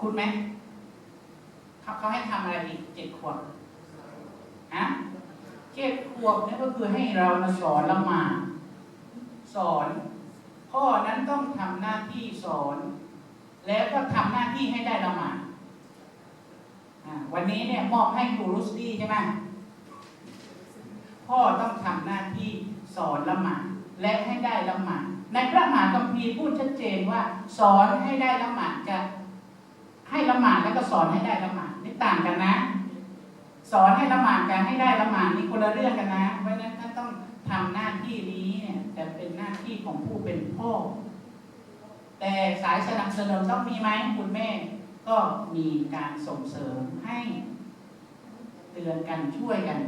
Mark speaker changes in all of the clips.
Speaker 1: คุณไหมเขาเขาให้ทำอะไรอีกเจ็ดขวบฮะเจ็ดขวบเนี่ยก็คือให้เรามาสอนละหมาดสอน พ่อนั้นต้องทำหน้าที่สอน แล้วก็ทำหน้าที่ให้ได้ละหมาดวันนี้เนี่ยมอบให้ครูรุสตี้ใช่ไหมพ่อต้องทำหน้าที่สอนละหมาดและให้ได้ละหมาดในพระมหาคัมภีร์พูดชัดเจนว่า สอนให้ได้ละหมาดจะ ให้ละหมาดแล้วก็สอนให้ได้ละหมาดนี่ต่างกันนะ สอนให้ละหมาดกันให้ได้ละหมาดนี่คนละเรื่องกันนะ เพราะฉะนั้นท่านต้องทำหน้าที่นี้เนี่ยแต่เป็นหน้าที่ของผู้เป็นพ่อ แต่สายสนับสนุนต้องมีไหมคุณแม่ ก็มีการส่งเสริมให้เตือนกันช่วยกัน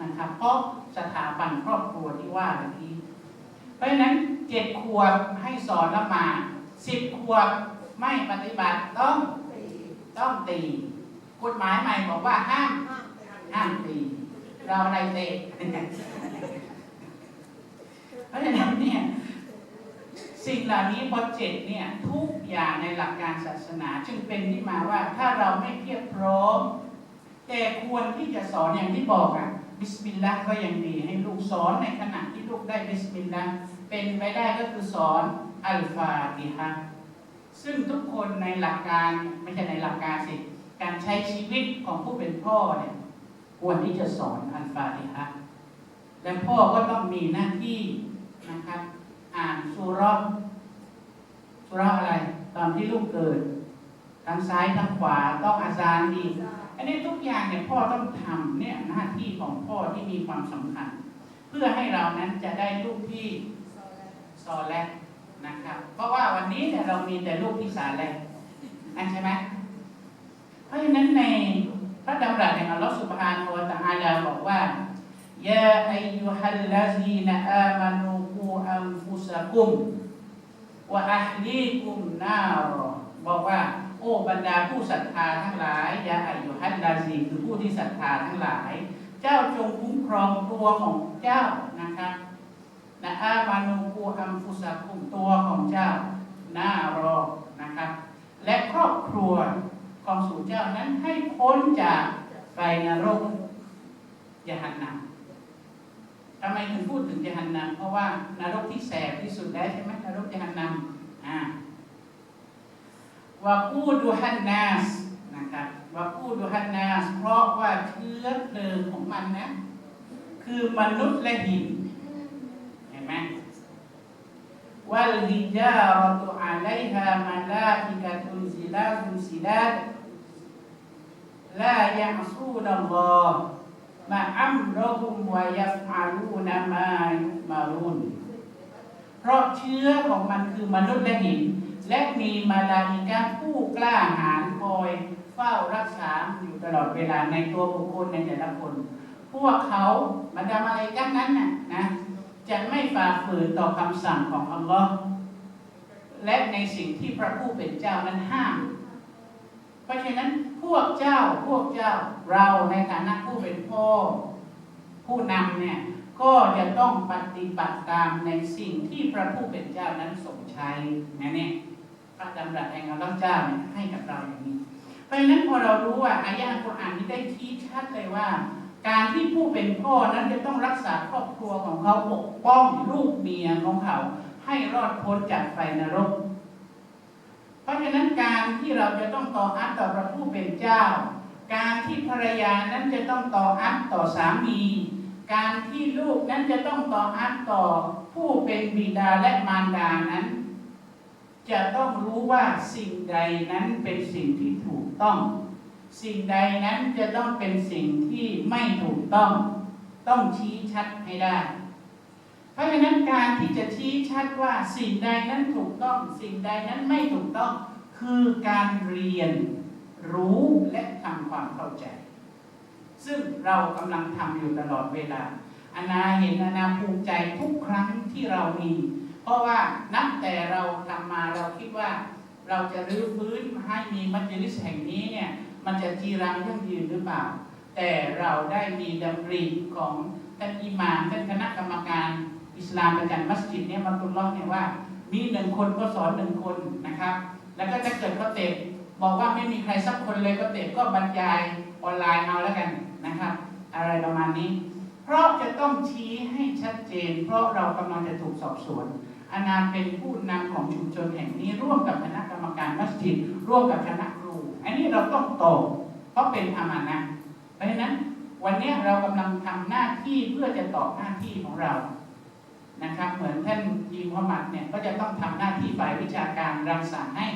Speaker 1: นะครับเพราะสถาบันครอบครัวที่ว่าเมื่อกี้เพราะฉะนั้นเจ็ดขวบให้สอนละหมาดสิบขวบไม่ปฏิบัติต้อง ต้องตีกฎหมายใหม่บอกว่าห้ามห้ามตี เราอะไรเตะเพราะฉะนั้นเนี่ยสิ่งเหล่านี้พอเจ็ดเนี่ยทุกอย่างในหลักการศาสนา จึงเป็นที่มาว่าถ้าเราไม่เพียบพร้อม แต่ควรที่จะสอนอย่างที่บอกอะบิสมิลลาห์ก็ยังดีให้ลูกสอนในขณะที่ลูกได้บิสมิลลาห์เป็นไปได้ก็คือสอนอัลฟาติฮะ ซึ่งทุกคนในหลักการไม่ใช่ในหลักการสิ การใช้ชีวิตของผู้เป็นพ่อเนี่ยควรที่จะสอนอัลฟาติฮะและพ่อก็ต้องมีหน้าที่นะครับอ่านสุราสุราอะไร ตอนที่ลูกเกิดทางซ้ายทางขวาต้องอาจารย์ดีอันนี้ทุกอย่างเนี่ยพ่อต้องทำเนี่ยหน้าที่ของพ่อที่มีความสำคัญ เพื่อให้เรานั้นจะได้ลูกที่ซอแลก นะครับ เพราะว่าวันนี้เนี่ยเรามีแต่ลูกที่สาแลกอะใช่ไหมเพราะฉะนั้นในพระดำรัสแห่งอัลลอฮฺสุบฮานะฮูวะตะอาลาบอกว่ายาอายุฮัลลาซีนอามานูกูอัมฟุสะกุมวะอัฮลีกุมนารบอกว่า โอ้บรรดาผู้ศรัทธาทั้งหลายยาอายุฮัลลาซีคือผู้ที่ศรัทธาทั้งหลาย เจ้าจงคุ้มครองตัวของเจ้านะครับ นะอามานูกูอัมฟุสะกุมตัวของเจ้านารอนะครับ และครอบครัวของสู่เจ้านั้นให้พ้นจากไฟนรกยหันนำทำไมถึงพูดถึงยหันนำเพราะว่านรกที่แสบที่สุดแล้วใช่ไหมนรกยหันนำอ่าวากูดูฮันนาสนะครับวากูดูฮันนาสเพราะว่าเชื้อเพลิงของมันนะ คือมนุษย์และหิน ไหวัลฮิจารตุอะลัยฮามาลาอิกะตุนซิลาตุซิลาตลายะซูนัลลอฮมาอัมรหุมวายัฟอาลูนามายุมารุนเพราะเชื้อของมันคือมนุษย์และหิน และมีมาลาอิกะผู้กล้าหาญคอยเฝ้ารักษาอยู่ตลอดเวลาในตัวบุคคลในแต่ละคน พวกเขาบัรดามาลาอิกะนั้นน่ะนะ จะไม่ฝ่าฝืนต่อคำสั่งของอัลลอฮ์และในสิ่งที่พระผู้เป็นเจ้านั้นห้าม เพราะฉะนั้นพวกเจ้าพวกเจ้าเราในฐานะผู้เป็นพ่อผู้นำเนี่ยก็จะต้องปฏิบัติตามในสิ่งที่พระผู้เป็นเจ้านั้นทรงใช้นะเนี่ยพระดำรัสแห่งอัลลอฮ์เจ้าเนี่ยให้กับเราอย่างนี้ เพราะฉะนั้นพอเรารู้ว่าอายะห์กุรอานนี้ได้ชี้ชัดเลยว่า การที่ผู้เป็นพ่อนั้นจะต้องรักษาครอบครัวของเขาปกป้องลูกเมียของเขา ให้รอดพ้นจากไฟนรก เพราะฉะนั้นการที่เราจะต้องต่ออัตต่อพระผู้เป็นเจ้า การที่ภรรยานั้นจะต้องต่ออัตต่อสามี การที่ลูกนั้นจะต้องต่ออัตต่อผู้เป็นบิดาและมารดานั้น จะต้องรู้ว่าสิ่งใดนั้นเป็นสิ่งที่ถูกต้อง สิ่งใดนั้นจะต้องเป็นสิ่งที่ไม่ถูกต้อง ต้องชี้ชัดให้ได้ เพราะฉะนั้นการที่จะชี้ชัดว่าสิ่งใดนั้นถูกต้อง สิ่งใดนั้นไม่ถูกต้อง คือการเรียนรู้และทำความเข้าใจ ซึ่งเรากำลังทำอยู่ตลอดเวลาอนาเห็นอนาภูมิใจทุกครั้งที่เรามี เพราะว่านับแต่เราทำมาเราคิดว่า เราจะรื้อฟื้นให้มีมัจลิสแห่งนี้เนี่ย มันจะจีรังยั่งยืนหรือเปล่า แต่เราได้มีดำริของท่านอิหม่ามท่านคณะกรรมการอิสลามประจำมัสยิดเนี่ยมาตุลล็อฮ์เนี่ยว่า มีหนึ่งคนก็สอนหนึ่งคนนะครับ แล้วก็ถ้าเกิดเขาเตะบอกว่าไม่มีใครสักคนเลยก็เตะก็บรรยายออนไลน์เอาแล้วกันนะครับ อะไรประมาณนี้ เพราะจะต้องชี้ให้ชัดเจน เพราะเรากำลังจะถูกสอบสวนอานาเป็นผู้นำของชุมชนแห่งนี้ร่วมกับคณะกรรมการมัสยิดร่วมกับคณะ นี้เราต้องโตเพราะเป็นอามานะเพราะฉะนั้นวันนี้เรากำลังทำหน้าที่เพื่อจะตอบหน้าที่ของเรานะครับ เหมือนท่านยีมุฮัมมัดเนี่ยก็จะต้องทำหน้าที่ฝ่ายวิชาการรังสรรค์ให้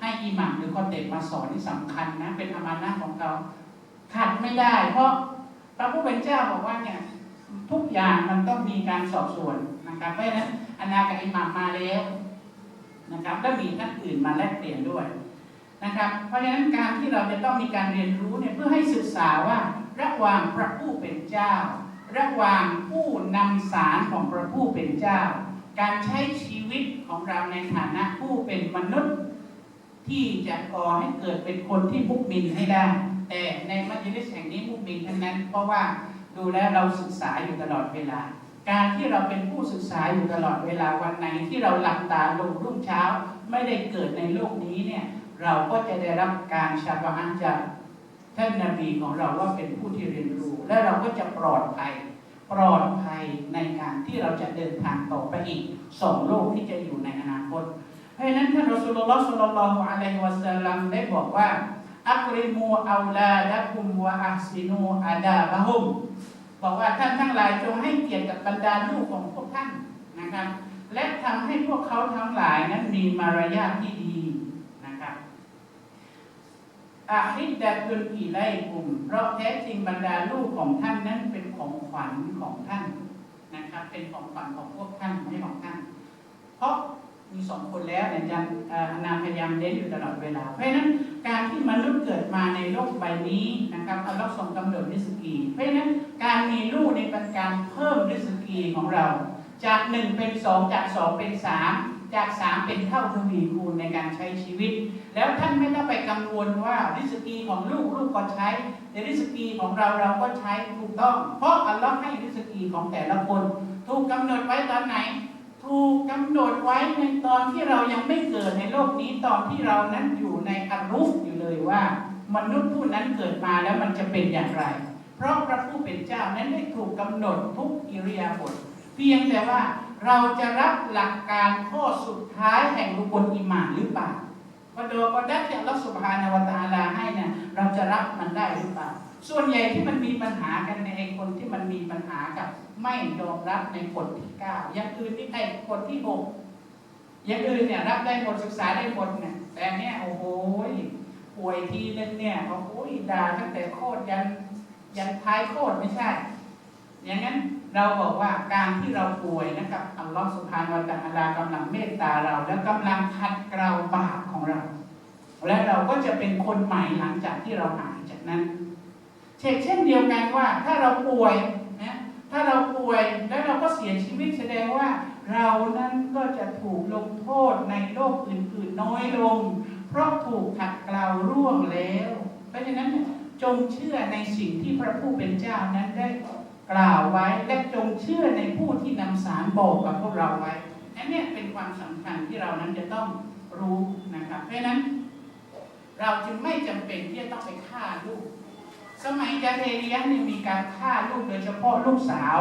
Speaker 1: ให้อิหมัมหรือคนเด็กมาสอนที่สำคัญนะเป็นอามานะของเราขาดไม่ได้ เพราะพระผู้เป็นเจ้าบอกว่าเนี่ยทุกอย่างมันต้องมีการสอบสวนนะครับเพราะฉะนั้นอนากับอิหมัมมาแล้วนะครับแล้มีท่านอื่นมาแลกเปลี่ยนด้วย นะครับ เพราะฉะนั้นการที่เราจะต้องมีการเรียนรู้เนี่ยเพื่อให้ศึกษาว่าระหว่างพระผู้เป็นเจ้า ระหว่างผู้นำสารของพระผู้เป็นเจ้า การใช้ชีวิตของเราในฐานะผู้เป็นมนุษย์ ที่จะก่อให้เกิดเป็นคนที่มุกมินให้ได้ แต่ในมัจลิสแห่งนี้มุกมินทั้งนั้น เพราะว่าดูแลเราศึกษาอยู่ตลอดเวลา การที่เราเป็นผู้ศึกษาอยู่ตลอดเวลาวันไหนที่เราหลับตาลงรุ่งเช้า ไม่ได้เกิดในโลกนี้เนี่ย เราก็จะได้รับการชาบานจากท่านนบีของเราว่าเป็นผู้ที่เรียนรู้ และเราก็จะปลอดภัยปลอดภัยในการที่เราจะเดินทางต่อไปอีกสองโลกที่จะอยู่ในอนาคต เพราะฉะนั้นท่านรอสูลุลลอฮ์สุลลัลลอฮุอะลัยฮิวะสัลลัมได้บอกว่าอักริมูอัลลาดะคุมวะอัซินูอาดาบะฮุมบอกว่าท่านทั้งหลายจงให้เกียรติกับบรรดาลูกของพวกท่านนะครับ และทำให้พวกเขาทั้งหลายนั้นมีมารยาทที่ดี อาฮิดดะตุนอีไลกุม เพราะแท้จริงบรรดาลูกของท่านนั้นเป็นของขวัญของท่านนะครับ เป็นของขวัญของพวกท่านไม่ใช่ของท่าน เพราะมีสองคนแล้วเนี่ยจารย์เอ่ออานาพยายามเน้นอยู่ตลอดเวลา เพราะฉะนั้นการที่มนุษย์เกิดมาในโลกใบนี้นะครับอัลลอฮ์ทรงกำหนดริสกี เพราะฉะนั้นการมีลูกในเป็นการเพิ่มริสกีของเรา จากหนึ่งเป็นสองจากสองเป็นสาม จากสามเป็นเท่าทวีคูณในการใช้ชีวิต แล้วท่านไม่ต้องไปกังวลว่าริสกีของลูกลูกก็ใช้แต่ริสกีของเราเราก็ใช้ถูกต้อง เพราะอัลลอฮ์ให้ริสกีของแต่ละคน ถูกกำหนดไว้ตอนไหน ถูกกำหนดไว้ในตอนที่เรายังไม่เกิดในโลกนี้ตอนที่เรานั้นอยู่ในอารุฟอยู่เลยว่ามนุษย์ผู้นั้นเกิดมาแล้วมันจะเป็นอย่างไร เพราะพระผู้เป็นเจ้านั้นได้ถูกกำหนดทุกอิริยาบถเพียงแต่ว่าเราจะรับหลักการข้อสุดท้ายแห่งรุกลอิหมานหรือเปล่าพอโดก็ได้ที่อัลลอฮฺสุบฮานาวตาลาให้เนี่ยเราจะรับมันได้หรือเปล่า ส่วนใหญ่ที่มันมีปัญหากันในไอ้คนที่มันมีปัญหากับ ไม่ยอมรับในกฎที่เก้าอย่างอื่นที่ไอ้กฎที่หกอย่างอื่นเนี่ยรับได้หมดศึกษาได้หมดเนี่ยแต่เนี่ยโอ้โหป่วยทีนึงเนี่ยโอ้โหด่าตั้งแต่โคตรยันยันท้ายโคตรไม่ใช่ อย่างนั้น เราบอกว่าการที่เราป่วยนะครับอัลลอฮฺสุบฮานาวะตะอาลากำลังเมตตาเรา และกำลังขัดเกลาบาปของเรา และเราก็จะเป็นคนใหม่หลังจากที่เราหายจากนั้น เช่นเช่นเดียวกันว่าถ้าเราป่วยนะถ้าเราป่วยแล้วเราก็เสียชีวิตแสดงว่า เรานั้นก็จะถูกลงโทษในโลกอื่นๆน้อยลง เพราะถูกขัดเกลาร่วงแล้ว เพราะฉะนั้นจงเชื่อในสิ่งที่พระผู้เป็นเจ้านั้นได้ กล่าวไว้และจงเชื่อในผู้ที่นำสารบอกกับพวกเราไว้อันนี้เป็นความสำคัญที่เรานั้นจะต้องรู้นะครับ เพราะนั้น เราจึงไม่จำเป็นที่จะต้องไปฆ่าลูก สมัยจาเรเรียนี่มีการฆ่าลูกโดยเฉพาะลูกสาว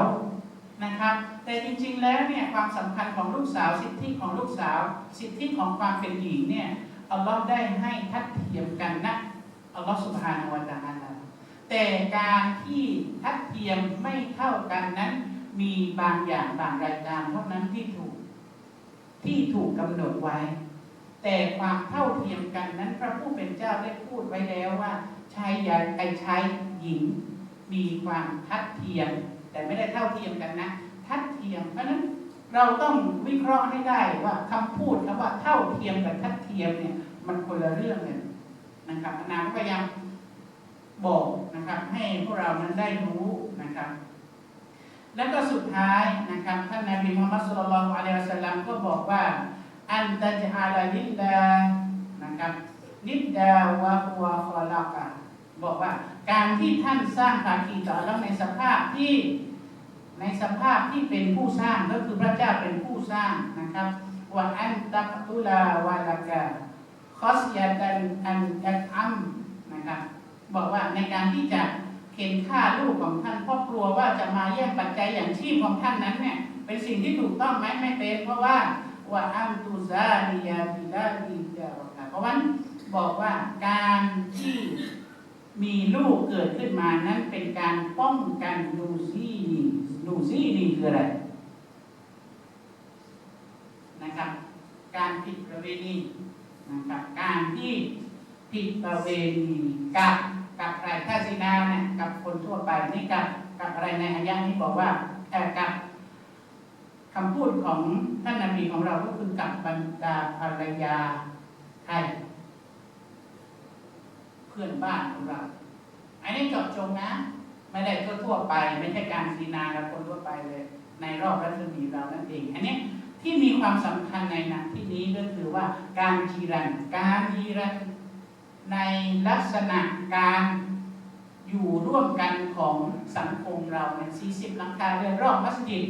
Speaker 1: นะครับ แต่จริงๆแล้วเนี่ยความสำคัญของลูกสาว สิทธิของลูกสาว สิทธิของความเป็นหญิงเนี่ยอัลลอฮ์ได้ให้ทัดเทียมกันนะอัลลอฮ์สุบฮานาวะตาล แต่การที่ทัดเทียมไม่เท่ากันนั้น มีบางอย่างบางรายการเท่านั้นที่ถูก ที่ถูกกำหนดไว้ แต่ความเท่าเทียมกันนั้น พระผู้เป็นเจ้าได้พูดไว้แล้วว่าชายใหญ่ไอ้ชายหญิง มีความทัดเทียม แต่ไม่ได้เท่าเทียมกันนะ ทัดเทียมเพราะนั้นเราต้องวิเคราะห์ให้ได้ว่าคำพูดคำว่าเท่าเทียมกับทัดเทียมเนี่ยมันคนละเรื่องกันนะครับอานาก็พยายาม บอกนะครับให้พวกเรานั้นได้รู้นะครับ แล้วก็สุดท้ายนะครับท่านนบีมุฮัมมัดสุลลัลอฮุอะลัยฮิสัลลัมก็บอกว่า อันตัจอาลาลิลลานะครับนิดดาวะฮัวคอลากะบอกว่าการที่ท่านสร้างภาคีต่อแล้วในสภาพที่ในสภาพที่เป็นผู้สร้างก็คือพระเจ้าเป็นผู้สร้างนะครับว่าอันตักตุลาวาลากะคคอสยาตันอันยักอัมนะครับ บอกว่าในการที่จะเข็นฆ่าลูกของท่านเพราะกลัวว่าจะมาแย่งปัจจัยอย่างชีพของท่านนั้นเนี่ยเป็นสิ่งที่ถูกต้องไหมไม่เป็น เพราะว่าว่าอัมตุซาลียาบิลาดีเจาค่ะเพราะฉะนั้นบอกว่าการที่มีลูกเกิดขึ้นมานั้นเป็นการป้องกันนูซีนีนูซีนีคืออะไรนะครับ การผิดประเวณีนะครับการที่ผิดประเวณีกับ กับใครถ้าซีนาเนี่ยกับคนทั่วไปนี่กับกับอะไรในอายะนี้บอกว่าแต่กับคำพูดของท่านนบีของเราก็คือกับบรรดาภรรยาใครเพื่อนบ้านของเรา อันนี้เจาะจงนะ ไม่ได้ทั่วไป ไม่ใช่การซีนากับคนทั่วไปเลย ในรอบรัศมีเรานั่นเอง อันนี้ที่มีความสำคัญในนะที่นี้ก็คือว่าการจีรัน การจีรัน ในลักษณะการอยู่ร่วมกันของสังคมเราเนี่ย40หลังคาเรือนรอบมัสยิด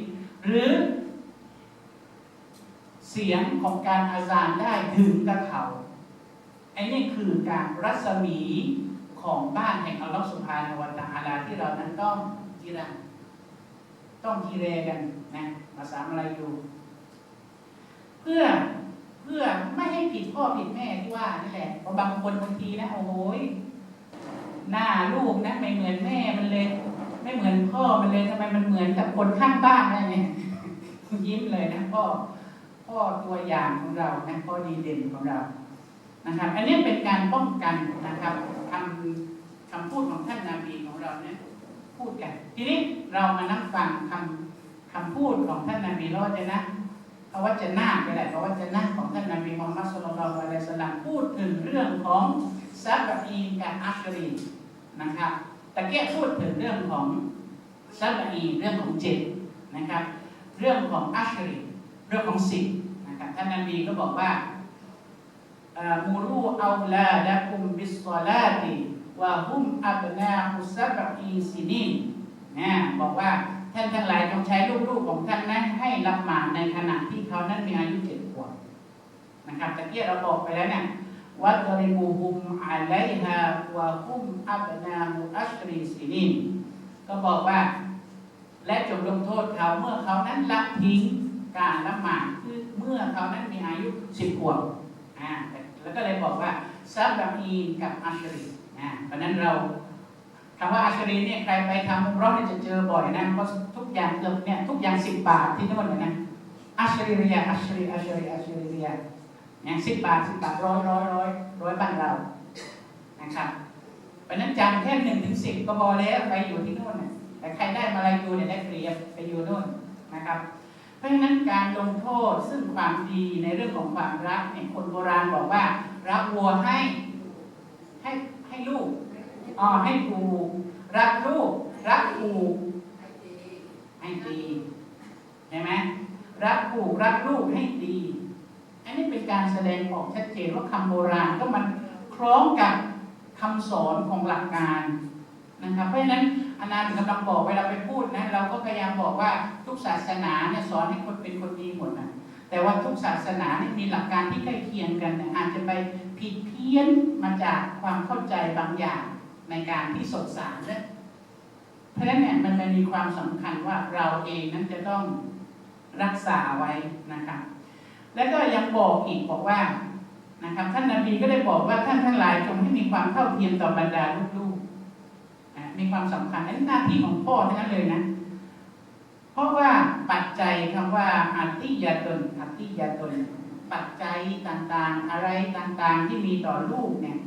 Speaker 1: หรือ เสียงของการอาซานได้ถึงกระเขาไอ้นี่คือการรัศมีของบ้านแห่งอัลลอฮฺสุบฮานาวะตะอาลาที่เรานั้นต้องจีรันต้องทีเรกันนะภาษาอะไรอยู่ เพื่อ พื่อไม่ให้ผิดพ่อผิดแม่ที่ว่านี่แหละเพราะบางคนบางทีนะโอ้โหยหน้าลูกนะไม่เหมือนแม่มันเลย ไม่เหมือนพ่อมันเลยทำไมมันเหมือนกับคนข้างบ้านอะไรเนี่ยยิ้มเลยนะพ่อพ่อตัวอย่างของเรานะพ่อดีเด่นของเรานะครับ อันนี้เป็นการป้องกันนะครับคำคำพูดของท่านนาบีของเราเนี่ยพูดกัน ทีนี้เรามานั่งฟังคำคำพูดของท่านนาบีรอดเลยนะ พระวจนะก็ได้พระวจนะของท่านนบีมุฮัมมัดสุลลัลอะลัยสลามพูดถึงเรื่องของซับะอีกับอัชรีนะครับตะเกียพูดถึงเรื่องของซับะอีเรื่องของเจ็ดนะครับ เรื่องของอัชรีเรื่องของสิบนะครับท่านนบีก็บอกว่ามูรูเอาลาดะคุมบิสซอลาติวะฮุมอับนาฮุซับะอีซินินนะบอกว่า ท่านทั้งหลายจงใช้ลูกๆของท่านนั้นให้รับหมานในขณะที่เขานั้นมีอายุเจ็ดขวบนะครับตะเกียเราบอกไปแล้วเนี่ยวัดริบูฮุมอาไลฮาวะฮุมอับนามุอัชรีซินินก็บอกว่า และจงลงโทษเขาเมื่อเขานั้นละทิ้งการละหมาดคือเมื่อเขานั้นมีอายุสิบขวบอ่าแล้วก็เลยบอกว่าซับบาอีกับอัชรีอ่าเพราะนั้นเรา คำว่าอัชรีเนี่ยใครไปทำมเราะห์เนี่ยจะเจอบ่อยนะเพราะทุกอย่างเกือบเนี่ยทุกอย่างสิบบาทที่ทั้งหมดเลยนะอัชรีเรียอัชรีอัชรีอัชรีเรียเนี่ยสิบบาทสิบบาทร้อยร้อยร้อยร้อยบ้านเรานะครับเพราะนั้นจำแค่หนึ่งถึงสิบก็พอแล้วไปอยู่ที่นู่นน่ะแต่ใครได้มาลายูเนี่ยได้ฟรียบไปอยู่นู่นนะครับ เพราะฉะนั้นการลงโทษซึ่งความดีในเรื่องของความรักเนี่ยคนโบราณบอกว่า รักวัวให้ให้ให้ลูก อ๋อให้ผูรักลูก รักผูให้ดีใช่ไหมรักผูรักลูกให้ดี อันนี้เป็นการแสดงออกชัดเจนว่าคำโบราณก็มันคล้องกับคำสอนของหลักการนะครับ เพราะฉะนั้นอาจารย์กำลังบอกเวลาไปพูดนะเราก็พยายามบอกว่าทุกศาสนาเนี่ยสอนให้คนเป็นคนดีหมดนะแต่ว่าทุกศาสนาเนี่ยมีหลักการที่ใกล้เคียงกันนะอาจจะไปผิดเพี้ยนมาจากความเข้าใจบางอย่าง ในการที่สดสารนะเพราะฉะนั้นเนี่ยมันมีความสำคัญว่าเราเองนั้นจะต้องรักษาไว้นะครับ แล้วก็ยังบอกอีกบอกว่านะครับ ท่านนาบีก็ได้บอกว่าท่านทั้งหลายจงให้มีความเท่าเทียมต่อบรรดาลูกๆมีความสำคัญนั่นหน้าที่ของพ่อทั้งนั้นเลยนะ เพราะว่าปัจจัยคำว่าอัติยาตนอัติยาตน ปัจจัยต่างๆ อะไรต่างๆที่มีต่อลูกเนี่ย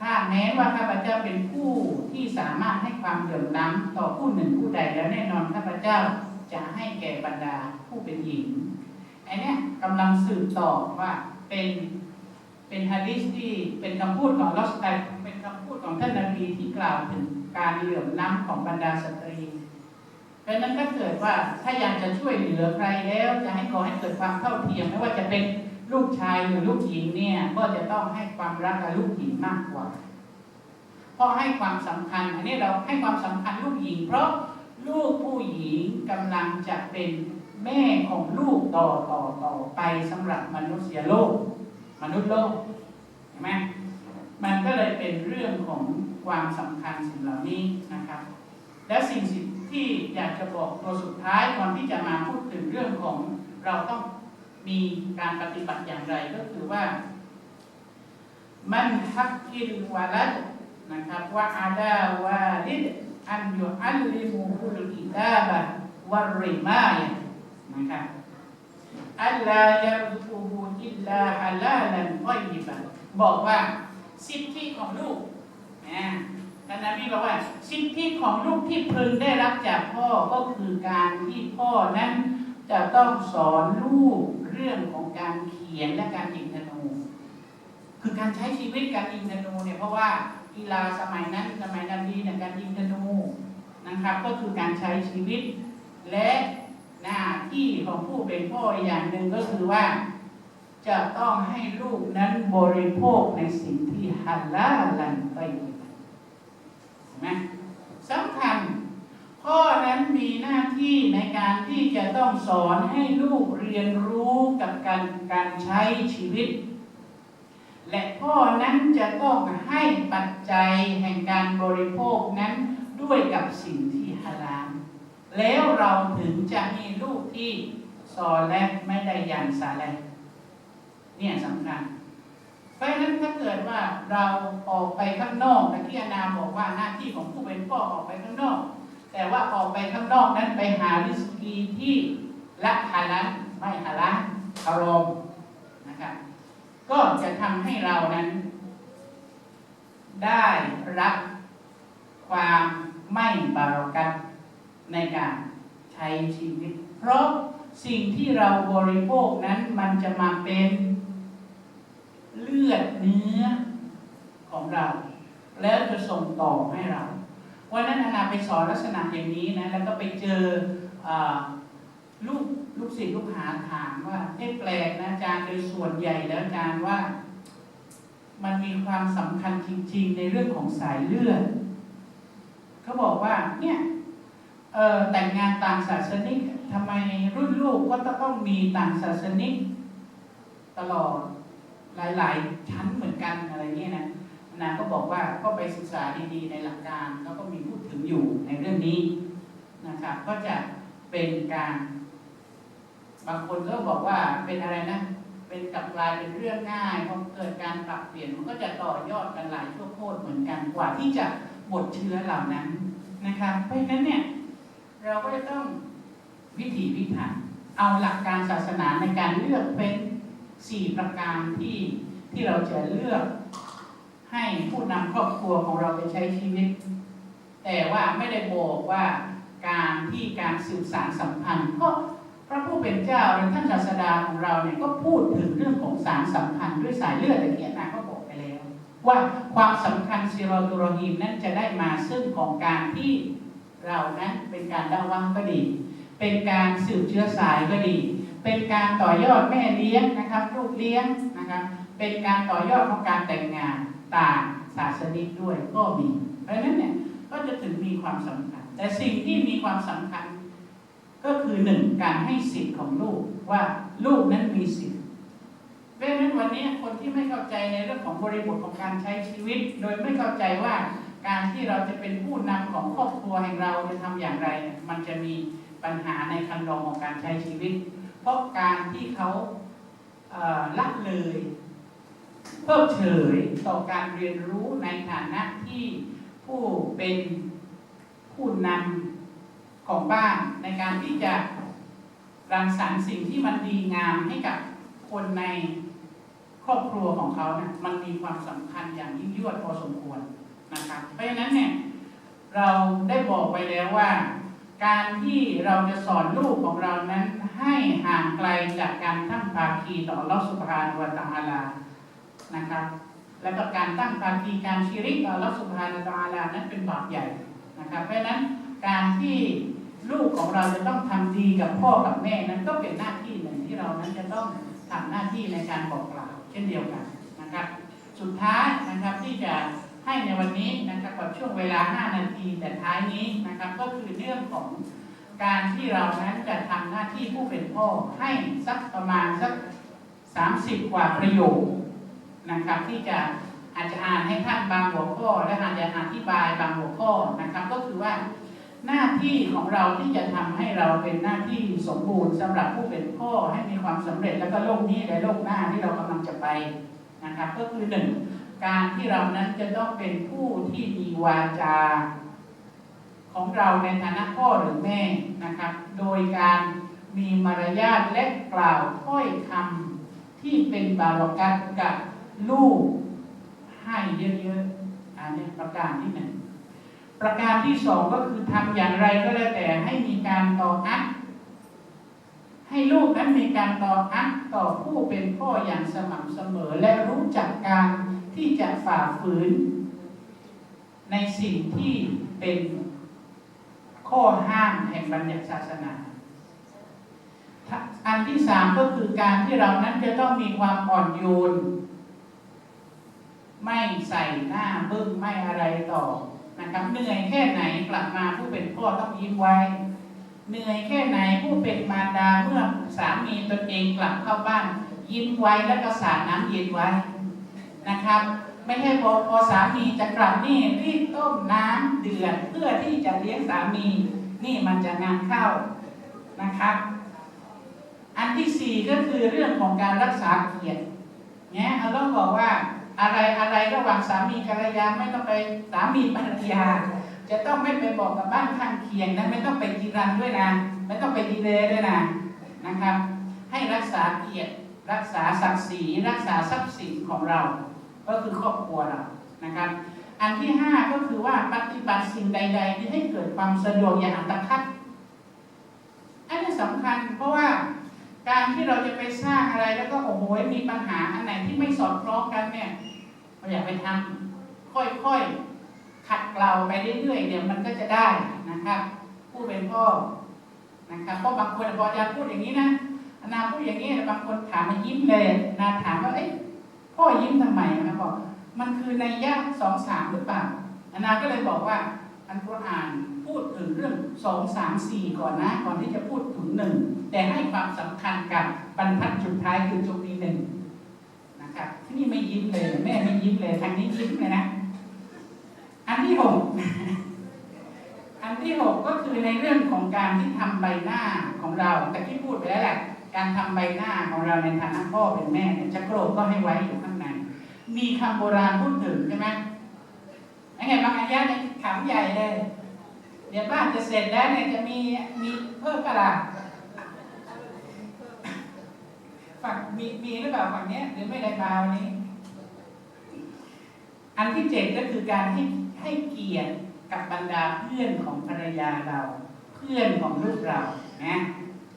Speaker 1: ถ้าแม้ว่าข้าพเจ้าเป็นผู้ที่สามารถให้ความเดือดร้อนต่อผู้หนึ่งผู้ใดแล้วแน่นอนข้าพเจ้าจะให้แก่บรรดาผู้เป็นหญิงไอ้นี่กำลังสืบต่อว่าเป็นเป็นฮะดิษที่เป็นคำพูดของลอสไตเป็นคำพูดของท่านนบีที่กล่าวถึงการเหลื่อมล้ำของบรรดาสตรีเพราะนั้นถ้าเกิดว่าถ้าอยากจะช่วยเหลือใครแล้ว จะให้ก่อให้เกิดความเท่าเทียมไม่ว่าจะเป็น ลูกชายหรือลูกหญิงเนี่ยก็จะต้องให้ความรักกับลูกหญิงมากกว่า เพราะให้ความสำคัญ อันนี้เราให้ความสำคัญลูกหญิง เพราะลูกผู้หญิงกำลังจะเป็นแม่ของลูกต่อต่อต่อไปสำหรับมนุษยโลก มนุษย์โลกเห็นไหมมันก็เลยเป็นเรื่องของความสำคัญสิ่งเหล่านี้นะครับ และสิ่งที่อยากจะบอกตัวสุดท้ายก่อนที่จะมาพูดถึงเรื่องของเราต้อง มีการปฏิบัติอย่างไรก็คือว่า มันฮักกินวาลัดนะครับว่าอาดาวาลิดอันยอัลลิมูฮุลกิตาบะวรริมายะนะครับอัลลายะรุฮูอิลลาฮัลาลันไอยบะบอกว่าสิทธิของลูกนะท่านนบีบอกว่าสิทธิของลูกที่พึงได้รับจากพ่อก็คือการที่พ่อนั้นจะต้องสอนลูก เรื่องของการเขียนและการยิงธนู คือการใช้ชีวิตการยิงธนูเนี่ยเพราะว่ากีฬาสมัยนั้นสมัยนบีเนี่ยการยิงธนูนะครับ ก็คือการใช้ชีวิต และหน้าที่ของผู้เป็นพ่ออีกอย่างหนึ่งก็คือว่า จะต้องให้ลูกนั้นบริโภคในสิ่งที่ฮัลลาลันไปเห็นไหมสำคัญ พ่อนั้นมีหน้าที่ในการที่จะต้องสอนให้ลูกเรียนรู้กับการการใช้ชีวิต และพ่อนั้นจะต้องให้ปัจจัยแห่งการบริโภคนั้นด้วยกับสิ่งที่ฮาลาลแล้วเราถึงจะมีลูกที่สอนและไม่ได้ยันสาแลเนี่ยสำคัญเพราะฉะนั้นถ้าเกิดว่าเราออกไปข้างนอกแต่ที่อานาบอกว่าหน้าที่ของผู้เป็นพ่อออกไปข้างนอก แต่ว่าออกไปข้างนอกนั้นไปหาริสกีที่ละฮาลันไม่ฮาลันฮารอมนะครับก็จะทำให้เรานั้น ได้รับความไม่บารักัตในการใช้ชีวิต เพราะสิ่งที่เราบริโภคนั้นมันจะมาเป็นเลือดเนื้อของเรา แล้วจะส่งต่อให้เรา วันนั้นอานาไปสอนลักษณะอย่างนี้นะแล้วก็ไปเจอลูกลูกศิษย์ลูกหาถามว่าเอ๊ะแปลกนะอาจารย์โดยส่วนใหญ่แล้วอาจารย์ว่า มันมีความสำคัญจริง ๆ ในเรื่องของสายเลือดเขาบอกว่าเนี่ยแต่งงานต่างศาสนิกทำไมรุ่นลูกก็ต้องมีต่างศาสนิกตลอดหลาย ๆ ชั้นเหมือนกันอะไรเงี้ยนะ นาก็บอกว่าก็ไปศึกษาดีๆในหลักการเขาก็มีพูดถึงอยู่ในเรื่องนี้นะครับก็จะเป็นการ บางคนก็บอกว่าเป็นอะไรนะ เป็นกลับกลายเป็นเรื่องง่ายพอเกิดการปรับเปลี่ยนมันก็จะต่อยอดกันหลายชั่วโคตรเหมือนกันกว่าที่จะบดเชื้อเหล่านั้นนะครับเพราะฉะนั้นเนี่ยเราก็จะต้องวิถีพิถันเอาหลักการศาสนาในการเลือกเป็นสี่ประการที่ที่เราจะเลือก ให้ผู้นำครอบครัวของเราไปใช้ชีวิต แต่ว่าไม่ได้บอกว่าการที่การสื่อสารสัมพันธ์ก็พระผู้เป็นเจ้าหรือท่านศาสดาของเราเนี่ยก็พูดถึงเรื่องของสารสัมพันธ์ด้วยสายเลือดตะเกียนาก็บอกไปแล้ว ว่าความสำคัญซิโรตุโรฮีมนั้นจะได้มาซึ่งของการที่เรานั้นเป็นการดาวังก็ดี เป็นการสืบเชื้อสายก็ดี เป็นการต่อยอดแม่เลี้ยงนะครับลูกเลี้ยงนะครับเป็นการต่อยอดของการแต่งงาน ต่างศาสนิกด้วยก็มี เพราะฉะนั้นเนี่ยก็จะถึงมีความสำคัญ แต่สิ่งที่มีความสำคัญ ก็คือหนึ่งการให้สิทธิ์ของลูกว่าลูกนั้นมีสิทธิ์เพราะฉะนั้นวันนี้คนที่ไม่เข้าใจในเรื่องของบริบทของการใช้ชีวิต โดยไม่เข้าใจว่าการที่เราจะเป็นผู้นำของครอบครัวแห่งเราจะทำอย่างไร มันจะมีปัญหาในคันลองของการใช้ชีวิต เพราะการที่เขาละเลย เพิกเฉยต่อการเรียนรู้ในฐานะที่ผู้เป็นผู้นำของบ้านในการที่จะรังสรรค์สิ่งที่มันดีงามให้กับคนในครอบครัวของเขาเนะี่ยมันมีความสำคัญอย่างยิ่งยวดพอสมควรนะครับเพราะฉะนั้นเนี่ยเราได้บอกไปแล้วว่า การที่เราจะสอนลูกของเรานั้นให้ห่างไกลจากการตั้งภาคีต่อลอสุภานวตาลา นะครับ แล้วก็การตั้งภาคีการชีริกต่อรัสุภานตาลานั้นเป็นบาปใหญ่นะครับ เพราะฉะนั้นการที่ลูกของเราจะต้องทำดีกับพ่อกับแม่นั้นก็เป็นหน้าที่หนึ่งที่เรานั้นจะต้องทำหน้าที่ในการบอกกล่าวเช่นเดียวกันนะครับ สุดท้ายนะครับที่จะให้ในวันนี้นะครับกับช่วงเวลา 5 นาทีแต่ท้ายนี้นะครับก็คือเรื่องของการที่เรานั้นจะทำหน้าที่ผู้เป็นพ่อให้สักประมาณสัก 30 กว่าประโยค นะครับที่จะอาจจะอ่านให้ท่านบางหัวข้อ และอาจจะอธิบายบางหัวข้อนะครับ ก็คือว่าหน้าที่ของเราที่จะทำให้เราเป็นหน้าที่สมบูรณ์สำหรับผู้เป็นพ่อให้มีความสำเร็จแล้วก็โลกนี้และโลกหน้าที่เรากำลังจะไปนะครับ ก็คือหนึ่งการที่เรานั้นจะต้องเป็นผู้ที่มีวาจา ของเราในฐานะพ่อหรือแม่นะครับ โดยการมีมารยาทและกล่าวถ้อยคำที่เป็นบารกัตกับ ลูกให้เยอะๆอันนี้ประการที่หนึ่งประการที่สองก็คือทำอย่างไรก็แล้วแต่ให้มีการต่ออัดให้ลูกนั้นมีการต่ออัดต่อผู้เป็นพ่ออย่างสม่ำเสมอ และรู้จักการที่จะฝ่าฝืน ในสิ่งที่เป็นข้อห้ามแห่งบัญญัติศาสนา อันที่สามก็คือการที่เรานั้นจะต้องมีความอ่อนโยน ไม่ใส่หน้าบึ้งไม่อะไรต่อนะครับเหนื่อยแค่ไหนกลับมาผู้เป็นพ่อต้องยิ้มไว้ เหนื่อยแค่ไหนผู้เป็นมารดาเมื่อสามีตนเองกลับเข้าบ้าน ยิ้มไว้แล้วก็สาดน้ำเย็นไว้นะครับ ไม่ใช่พอพอสามีจะกลับนี่รีบต้มน้ำเดือดเพื่อที่จะเลี้ยงสามี นี่มันจะงานเข้านะครับอันที่สี่ก็คือเรื่องของการรักษาเกียรติเนี่ยเราต้องบอกว่า อะไรอะไรระหว่างสามีภรรยาไม่ต้องไปสามีภรรยา จะต้องไม่ไปบอกกับบ้านข้างเคียงนะไม่ต้องไปกีรันด้วยนะไม่ต้องไปดีเลยด้วยนะนะครับ ให้รักษาเกียรติรักษาศักดิ์ศรีรักษาทรัพย์สินของเรา ก็คือครอบครัวเรานะครับ อันที่ห้าก็คือว่าปฏิบัติสิ่งใด ๆ ที่ให้เกิดความสะดวกอย่างอัตคัดอันนี้สำคัญเพราะว่า การที่เราจะไปสร้างอะไรแล้วก็โอ้โหมีปัญหาอันไหนที่ไม่สอดคล้องกันเนี่ยเราอยากไปทำค่อยๆขัดเกลาไปเรื่อยๆเดี๋ยวมันก็จะได้นะครับผู้เป็นพ่อนะครับเพราะบางคนพออาจารย์พูดอย่างนี้นะอนาพูดอย่างนี้บางคนถามมายิ้มเลยนาถามว่าเอ๊ะพ่อยิ้มทำไมนะบอกมันคือในยะสองสามหรือเปล่าอนาก็เลยบอกว่าอันกุรอาน พูดถึงเรื่องสองสามสี่ก่อนนะ ก่อนที่จะพูดถึงหนึ่งแต่ให้ความสำคัญกับบรรทัดสุดท้ายคือจุดนี้หนึ่งนะครับที่นี่ไม่ยิ้มเลย แม่ไม่ยิ้มเลยทางนี้ยิ้มเลยนะ อันที่หกอันที่หกก็คือในเรื่องของการที่ทำใบหน้าของเราแต่ที่พูดไปแล้วแหละการทำใบหน้าของเราในฐานะพ่อเป็นแม่เนี่ยจะโกรธก็ให้ไว้อยู่ข้างในมีคำโบราณพูดถึงใช่ไหมไอ้ไงบางอายะเนี่ยขำใหญ่เลย ดี๋ยวบ้านจะเสร็จแล้วเนี่ยจะมีมีเพิ่มกระดาษฝั่งมีมีหรือเปล่าฝั่งเนี้ยหรือไม่ได้มาวันนี้ อันที่เจ็ดก็คือการให้ให้เกียรติกับบรรดาเพื่อนของภรรยาเรา เพื่อนของลูกเรานะ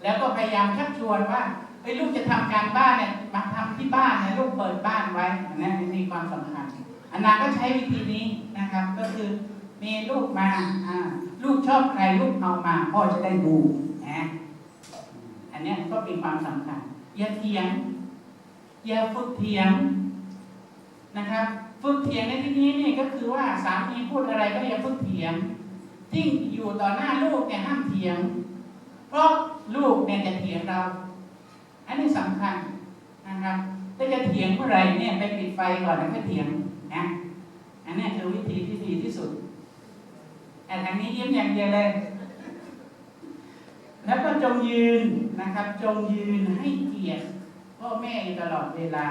Speaker 1: แล้วก็พยายามชักชวนว่าไอ้ยลูกจะทำการบ้านเนี่ยมาทำที่บ้านนี่ยลูกเปิดบ้านไว้นะมีความสำคัญอันนาก็ใช้วิธีนี้นะครับ ก็คือ มีลูกมาลูกชอบใครลูกเอามา พ่อจะได้ดูนะอันนี้ก็เป็นความสำคัญอย่าเถียง อย่าฝึกเถียงนะครับฝึกเถียงในที่นี้นี่ก็คือว่าสามีพูดอะไรก็อย่าฝึกเถียงที่อยู่ต่อหน้าลูกเนี่ยห้ามเถียง เพราะลูกเนี่ยจะเถียงเรา อันนี้สำคัญนะครับถ้าจะเถียงเมื่อไรเนี่ยไปปิดไฟก่อนแล้วค่อยเถียงนะอันนี้คือวิธีที่ดีที่สุด แต่ทางนี้ยิ้มอย่างเดียวเลย แล้วก็จงยืนนะครับ จงยืนให้เกียรติพ่อแม่อยู่ตลอดเวลา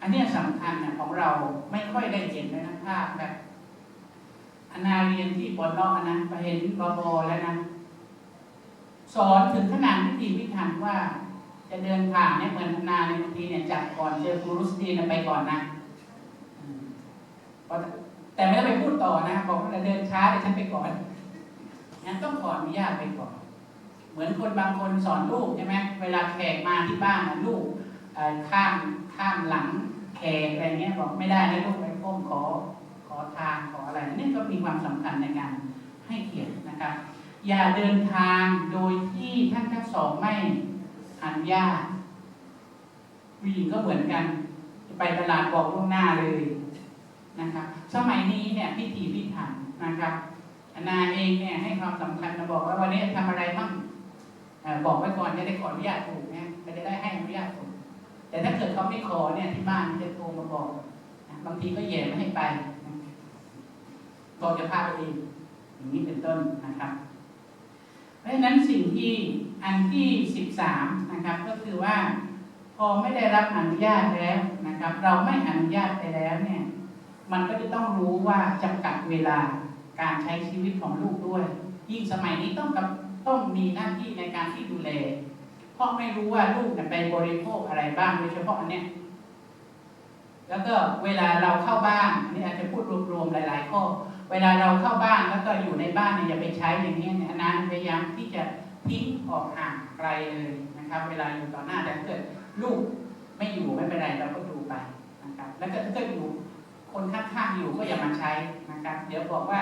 Speaker 1: อันนี้สำคัญนะของเราไม่ค่อยได้เห็นเลยนะภาพแบบอนาเรียนที่ปอนอกนะไปเห็นบอบแล้วนะ สอนถึงขนาดพิธีพิถันว่า จะเดินผ่านเนี่ยเหมือนธนาในบางทีเนี่ยจัดก่อนเจอครูรุสตีนไปก่อนนะเพราะ แต่ไม่ได้ไปพูดต่อนะบอกว่าเดินช้าเดี๋ยวฉันไปก่อนงั้นต้องขออนุญาตไปก่อน เหมือนคนบางคนสอนลูกใช่ไหมเวลาแขกมาที่บ้านลูกข้ามข้ามหลังแขกอะไรเงี้ยบอกไม่ได้นะลูกไปก้มขอขอทางขออะไรนี่ก็มีความสำคัญในการให้เกียรตินะครับ อย่าเดินทางโดยที่ท่านทั้งสองไม่อนุญาตผู้หญิงก็เหมือนกัน ไปตลาดบอกล่วงหน้าเลย นะครับสมัยนี้เนี่ยพิธีพิถันนะครับอนาเองเนี่ยให้ความสำคัญนะบอกว่าวันนี้ทำอะไรบ้างบอกไว้ก่อนจะได้ขออนุญาตถูกนะจะได้ให้อนุญาตถูกแต่ถ้าเกิดเขาไม่ขอเนี่ยที่บ้านจะโทรมาบอกบางทีก็แย่ไม่ให้ไปบอกจะพาไปเองอย่างนี้เป็นต้นนะครับ เพราะฉะนั้นสิ่งที่อันที่สิบสามนะครับ ก็คือว่าพอไม่ได้รับอนุญาตแล้วนะครับ เราไม่อนุญาตไปแล้วเนี่ย มันก็จะต้องรู้ว่าจำกัดเวลาการใช้ชีวิตของลูกด้วย ยิ่งสมัยนี้ต้องกับต้องมีหน้าที่ในการที่ดูแลเพราะไม่รู้ว่าลูกเนี่ยไปบริโภคอะไรบ้างโดยเฉพาะอันเนี้ยแล้วก็เวลาเราเข้าบ้านนี่อาจจะพูดรวมๆหลาย ๆ ข้อ เวลาเราเข้าบ้านแล้วก็อยู่ในบ้านเนี่ยอย่าไปใช้อย่างนี้เนี่ยนานพยายามที่จะทิ้งออกห่างไกลเลยนะครับ เวลาอยู่ต่อหน้าแต่ถ้าเกิดลูกไม่อยู่ไม่เป็นไรเราก็ดูไปนะครับ แล้วก็ถ้าเกิดอยู่ คนข้างๆอยู่ก็อย่ามาใช้นะครับ เดี๋ยวบอกว่า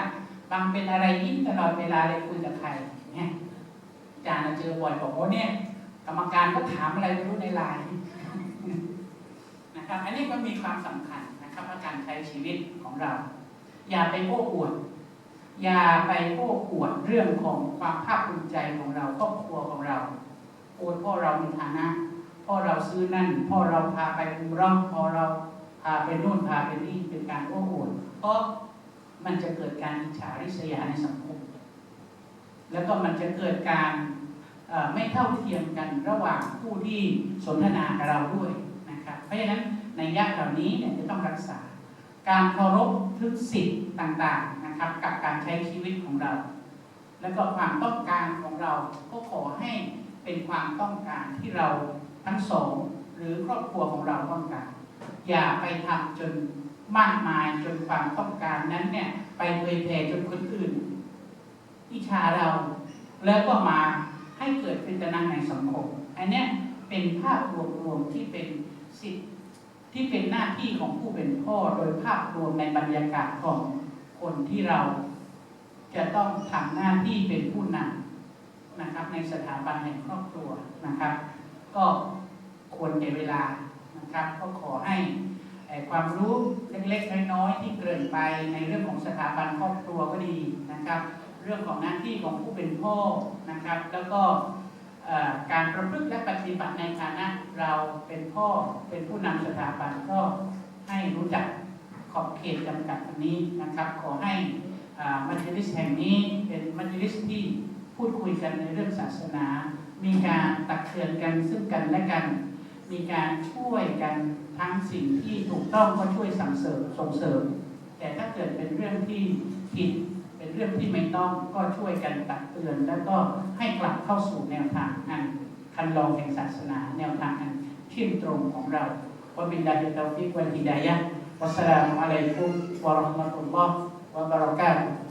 Speaker 1: บางเป็นอะไรยิ่งตลอดเวลาเลยคุยกับใครเนี่ยอาจารย์เราเจอบ่อยบอกว่าเนี่ยกรรมการก็ถามอะไรไม่รู้ในไลน์นะครับ อันนี้ก็มีความสำคัญนะครับว่าการใช้ชีวิตของเรา อย่าไปโอ้อวด อย่าไปโอ้อวดเรื่องของความภาคภูมิใจของเราครอบครัวของเราโอ้พ่อเรามีฐานะพ่อเราซื้อนั่นพ่อเราพาไปอุมร่องพ่อเราาไปนู่นพาไปนี่เป็นการโอ้อวดเพราะมันจะเกิดการอิจฉาริษยาในสังคม แล้วก็มันจะเกิดการไม่เท่าเทียมกันระหว่างผู้ที่สนทนากับเราด้วยนะครับเพราะฉะนั้นในยะเหล่านี้เนี่ยจะต้องรักษา การเคารพทุกสิทธิ์ต่างๆนะครับ กับการใช้ชีวิตของเรา แล้วก็ความต้องการของเราก็ขอให้เป็นความต้องการที่เราทั้งสองหรือครอบครัวของเราต้องการ อย่าไปทำจนมากมายจนความต้องการนั้นเนี่ย ไปเผยแผ่จนคนอื่นอิจฉาเรา แล้วก็มาให้เกิดเป็นตนังในสังคม อันนี้เป็นภาพรวมๆที่เป็นสิทธิที่เป็นหน้าที่ของผู้เป็นพ่อโดยภาพรวมในบรรยากาศของคนที่เราจะต้องทำหน้าที่เป็นผู้นำนะครับ ในสถาบันแห่งครอบครัวนะครับ ก็ควรในเวลา นะครับก็ขอให้ความรู้เล็กๆน้อยๆที่เกินไปในเรื่องของสถาบันครอบครัวก็ดีนะครับ เรื่องของหน้าที่ของผู้เป็นพ่อนะครับ แล้วก็การประพฤติและปฏิบัติในฐานะเราเป็นพ่อเป็นผู้นำสถาบันก็ให้รู้จักขอบเขตจำกัดอันนี้นะครับ ขอให้มัจลิสแห่งนี้เป็นมัจลิสที่พูดคุยกันในเรื่องศาสนา มีการตักเตือนกันซึ่งกันและกัน มีการช่วยกันทั้งสิ่งที่ถูกต้องก็ช่วยสั่งเสริมส่งเสริม แต่ถ้าเกิดเป็นเรื่องที่ผิดเป็นเรื่องที่ไม่ต้องก็ช่วยกันตักเตือน แล้วก็ให้กลับเข้าสู่แนวทางอันคันลองแห่งศาสนา แนวทางอันเที่ยงตรงของเราวะบิลลาฮิตตอฟิกวัลฮิดายะวัสสลามุอะลัยกุมวะราะห์มะตุลลอฮ์วะบะเราะกาตุฮ์